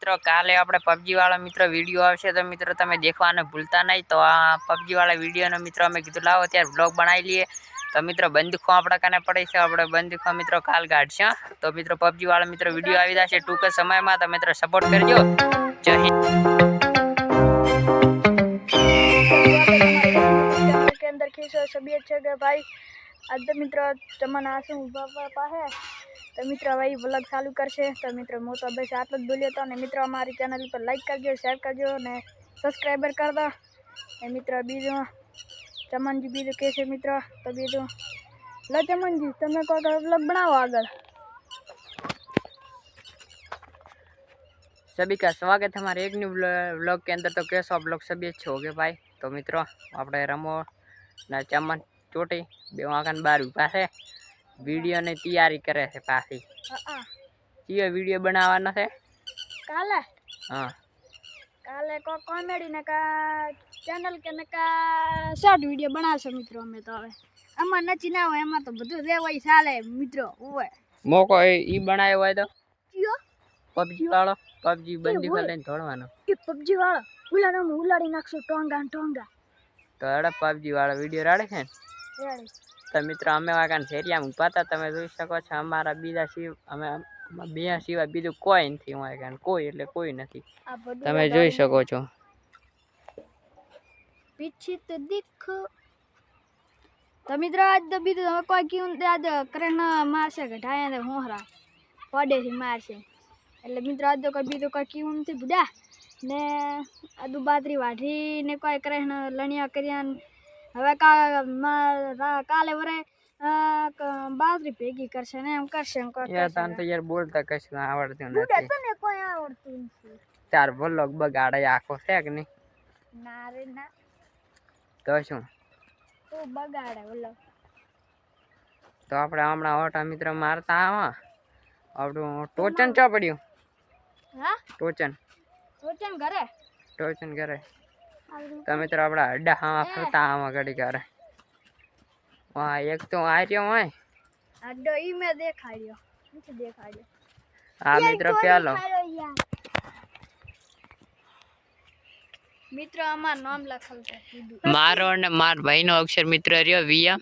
मित्रों काले अपने पबजी वाला मित्रों विडियो आ तो मित्रों ते देखा भूलता नहीं तो आ पबजी वाला विडियो ने मित्रों अमे कीधु लाओ अत्यार ब्लॉग बनाई लीए तो मित्रों बंदूको अपने कने पड़े अपने बंदूको मित्रों काल काढ़ तो मित्रों पबजी वाला मित्रों विडियो आ जाए टूंक समय में तो मित्रों सपोर्ट करजो जय हिंद सभी अच्छा गए भाई अद्ध मित्र चमन आसम उभा તો મિત્ર હવે વ્લોગ ચાલુ કરશે તો મિત્ર હું તો બસ આટલો જ બોલ્યો હતો અને મિત્રો અમારી ચેનલ પર લાઈક કરજો શેર કરજો અને સબસ્ક્રાઈબર કરી દો ને મિત્ર બીજું ચમનજી બીજું કહે છે મિત્ર તો બીજું લો ચમનજી તમે કોઈ વ્લોગ બનાવો આગળ सभी का स्वागत है हमारे एक न्यू व्लॉग के अंदर तो कैसे आप लोग सभी अच्छे हो गए भाई તો મિત્રો આપણે રમો ના ચમન ચોટી બે વાંકન બાર ઉભા છે વિડીયોની તૈયારી કરે છે પાછી. કયો વીડિયો બનાવવાનો છે? કાલે? હા. કાલે કો કોમેડી ને કા ચેનલ કે ને કા શોર્ટ વીડિયો બનાવશે મિત્રો અમે તો હવે. આમાં નચી ના હોય એમાં તો બધું રેવાય ચાલે મિત્રો હોય મોકો એ ઈ બનાવ્યો હોય તો? કયો? પબજી વાળો? પબજી બંદી હોય. લઈને ધોળવાનો. એ પબજી વાળો. ઉલાડો ઉલાડી નાખશું ટોંગા ને ટોંગા. તો એડા પબજી વાળો વીડિયો રાડે છે ને? રેડી. તો મિત્રો અમે વાંકાને ફેરિયામાં ઊભા હતા. તમે જોઈ શકો છો અમારા બીજા શિવ અમે બે સિવાય બીજું કોઈ નથી અમારે કોઈ એટલે કોઈ નથી. તમે જોઈ શકો છો. પીછી તો દીખો. તો મિત્રો આજ તો બીજું તમે કોઈ કીધું તે આજ કરણ મારશે કે ઢાયા ને હોહરા. પડેથી મારશે. એટલે મિત્રો આજ તો કોઈ બીજું કોઈ કીધું નથી. બુડા. ને આદુ બાતરી વાઢી ને કોઈ કરણ લણિયા કર્યા હવે કા મા- રા- કાલે વરે અ, ક- બાતરી ભેગી કરશે ને એમ કરશે એમ કોઈ યાર કરશે. તને તો યાર બોલતા કશું આવડતું બુડા નથી તને કોઈ આવડતું નથી ચાર બોલોગ બગાડે આખો છે કે નહીં ના રે ના તો શું તું બગાડે બોલો તો આપણે હમણાં ઓટા મિત્ર મારતા આવા આપણું ટોચન ચો પડ્યું હા ટોચન તો કેમ ઘરે ટોચન કરે આવી તો મિત્ર આપણા અડ્ડા હાવા ફરતા આવા ઘડી કરે વાહ એક તો આ રહ્યો હોય આડો ઈ મેં દેખાડ્યો નથી દેખાડ્યો આ મિત્ર પેલો મિત્ર અમાર નામ લખેલ છે કીધું મારો અને માર ભાઈનો અક્ષર મિત્ર રહ્યો વિયમ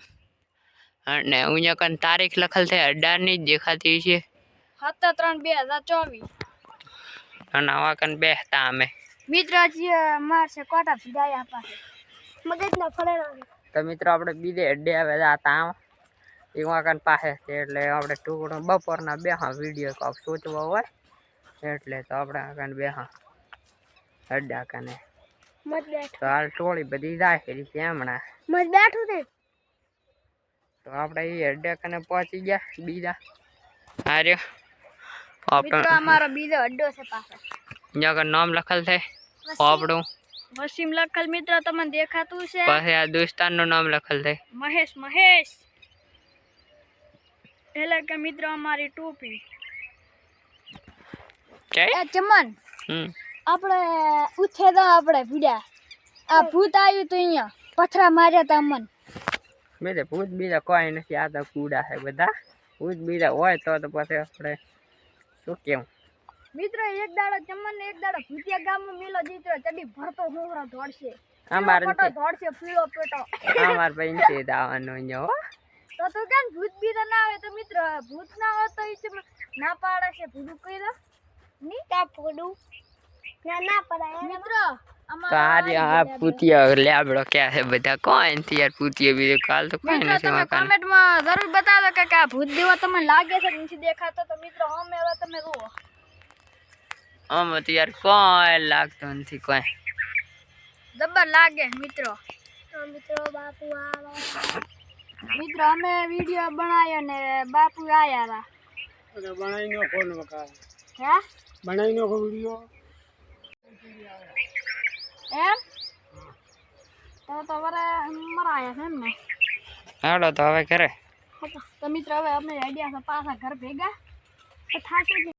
અને અહીંયા કન તારીખ લખેલ છે અઢારની જ દેખાતી છે સત્તર ત્રણ બે હજાર ચોવીસ અને આવા કન બેસતા અમે મિત્ર હજી મારશે કોટા ફિદાયા પાસે મગજના ફરેલા તો મિત્રો આપણે બીજે અડ્ડે આવેલા હતા આમ પાસે છે એટલે આપણે ટૂંકડો બપોરના બે હા વીડિયો કાંક સોચવા હોય. એટલે તો આપણે આગળ બે હા અડ્ડા કને. મત બેઠ. તો હાલ ટોળી બધી જાય છે હમણાં. મત બેઠું તે તો આપણે એ અડ્ડા કને પહોંચી ગયા બીજા. રહ્યો મિત્ર અમારો બીજો અડ્ડો છે પાછો. અહીંયા આગળ નામ લખેલ છે. આપણું વસીમ લખલ મિત્ર તમને દેખાતું છે. પછી આ દોસ્તારનું નામ લખેલ છે. મહેશ મહેશ. એટલે કે મિત્ર અમારી ટોપી. એ ચમન આપણે ઉઠે તો આપણે પીડ્યા આ ભૂત આવ્યું તો અહીંયા. પથરા માર્યા તા મન મેરે ભૂત બીજા કોઈ નથી. આ તો કુડા છે બધા. ભૂત બીજા હોય તો તો પછી આપણે શું કેવું? મિત્ર એક દાડો ચમન ને એક દાડો ભૂતિયા ગામમાં મેલો જીતો ચડી ભરતો હોહરો ધોડશે અમારે નથી. પટો પીળો પેટો અમાર ભાઈ નથી દાવાનો ન્યો હો. તો તું કેમ ભૂત બીજા ના આવે? તો મિત્ર ભૂત ના હોય તો ઈ ના પાડે છે ભૂડું કઈ દો ની? કા ભૂડું? ના ના પડાય. મિત્ર આ પૂતિયા લેબડો ક્યાં છે બધા? કોઈ નથી યાર પૂતિયા બીજું? કાલ તો કોઈ નથી તમે કોમેન્ટમાં જરૂર બતાવો કે આ ભૂત દેવો તમને લાગે છે કે નથી દેખાતો? તો મિત્રો હમે એવા તમે જુઓ. આમાં તો યાર કોઈ લાગતો નથી કોઈ જબર લાગે મિત્રો તો મિત્રો બાપુ આવા મિત્રો અમે વિડિયો બનાવ્યો ને બાપુ આયા હતા બનાવી નો ફોન વકાર હે બનાવી નો વિડીયો એમ તો તો વરે મરાયા છે એમ ને હાલો તો હવે ઘરે તો મિત્રો હવે અમે આઈડિયા છે પાછા ઘર ભેગા તો થાકે જ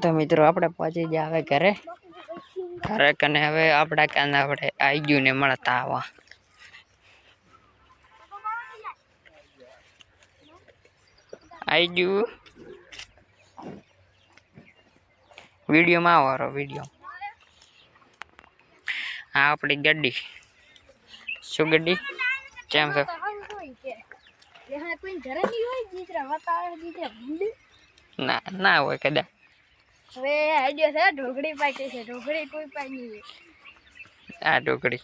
તો મિત્રો, આપણે પહોંચી ગયા હવે ઘરે. ઘરે કને હવે આપણા કાને આપણે આવી ગયું ને મળતા આવા. આવી ગયું વિડીયોમાં આવો વીડિયો. આ આપણી ગાડી. શું ગાડી? કેમ છે? હા ના ના હોય કદાચ. હવે આઈડિયો છે ઢોકળી પાકી છે ઢોકળી કોઈ પાકી નહીં હોય આ ઢોકળી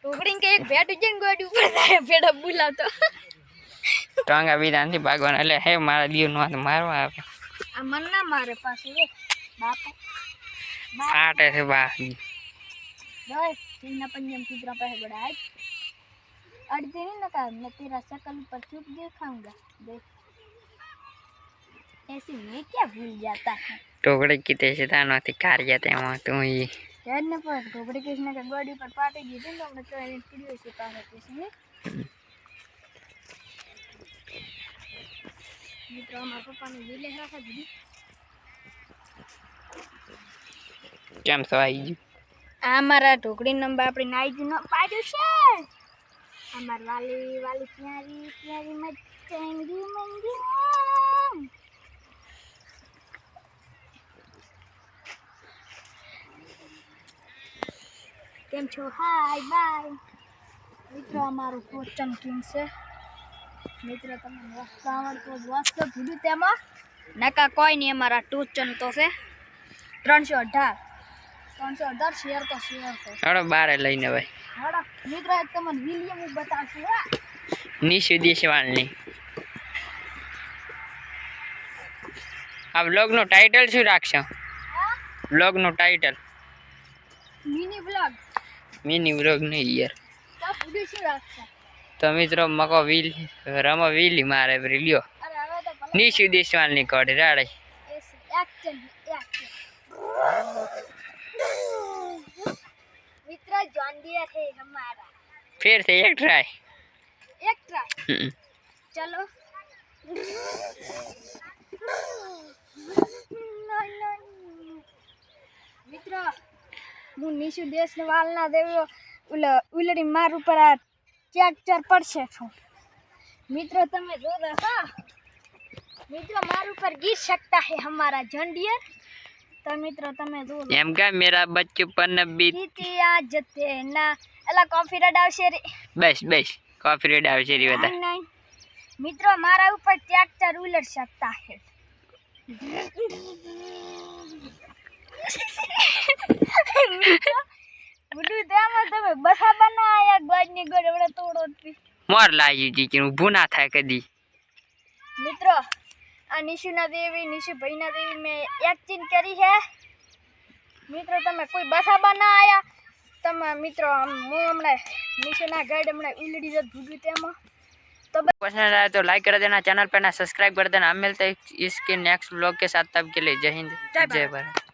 ઢોકળી કે એક ભેટ છે ને ગોડી ઉપર થાય ભેડા બોલાવતો ટાંગા બીજા નથી ભાગવાના એટલે હે મારા દીવ નો હાથ મારવા આવે આ મન ના મારે પાસે રે બાપા ફાટે છે બા ભાઈ તેના પંજાબ કૂતરા પાસે बड़ा है अड़ते नहीं ना का मैं तेरा शकल पर चुप दिखाऊंगा देख ऐसे में क्या भूल जाता है ટોકડી કીધે છે તાનોથી કાર્ય તેમાં તું ઈ. યાદ ન પણ ટોકડી કીધે પર પાટી દીધી ને આપણે ચોઈ પીડ્યો છે અમારા ગયું? આ મારા ઢોકળી નંબર આપણે નાઈ ન પાડ્યું છે. અમાર વાલી વાલી પ્યારી પ્યારી મચેંગી કેમ છો હાય બાય મિત્રો અમારું કોચન કિંગ છે મિત્રો તમને મસ્ત આવડતો મસ્ત કીધું તેમાં નકા કોઈ નહીં અમારા ટોચન તો છે ત્રણસો અઢાર ત્રણસો અઢાર શેર તો શેર છે ચાલો બારે લઈને ભાઈ હાડા મિત્રો એક તમને વિલિયમ હું બતાવશું હા નિશુ દેશવાળની આ બ્લોગનું ટાઇટલ શું રાખશો બ્લોગનું ટાઇટલ મિની બ્લોગ મેં નિવરોગ નહીં યાર. તો મિત્રો મકો વીલ રમો વીલી મારે લ્યો. નીશુ દેશવાલની કોડ રાડે. મિત્ર જોન દિયા છે હમારા ફેર से એક ટ્રાય એક ટ્રાય ચલો. મિત્ર હું નીશુ દેશને વાલના દેવીઓ ઉલડી માર ઉપર આ ટ્રેક્ટર પડશે છું મિત્રો તમે જોતા હા મિત્રો માર ઉપર ગીર શકતા હે હમારા જંડિયર. તો મિત્રો તમે જો એમ કે મેરા બચ્ચું પર નબી જીતિયા જતે ના. એલા કોફી રેડ આવશે રે. બસ બસ. કોફી રેડ આવશે રે બધા. મિત્રો મારા ઉપર ટ્રેક્ટર ઉલટ શકતા હે. બધું તેમાં તમે બસા બનાયા ગોડની ગોડ એવડે તોડો જ. મોર લાગ્યું જી કે ઊભું ના થાય કદી મિત્રો આ નિશુના દેવી નિશુ ભાઈના દેવી મેં એક્ટિંગ કરી છે મિત્રો તમે કોઈ બસા બનાયા તમે મિત્રો આમ હું હમણાં નિશુના ગાઈડ હમણાં ઉલડી જત ભૂગ્યું તેમાં पसंद आया तो लाइक कर देना चैनल पे ना सब्सक्राइब कर देना हम मिलते हैं इसके नेक्स्ट ब्लॉग के साथ तब के लिए जय हिंद जय जय भारत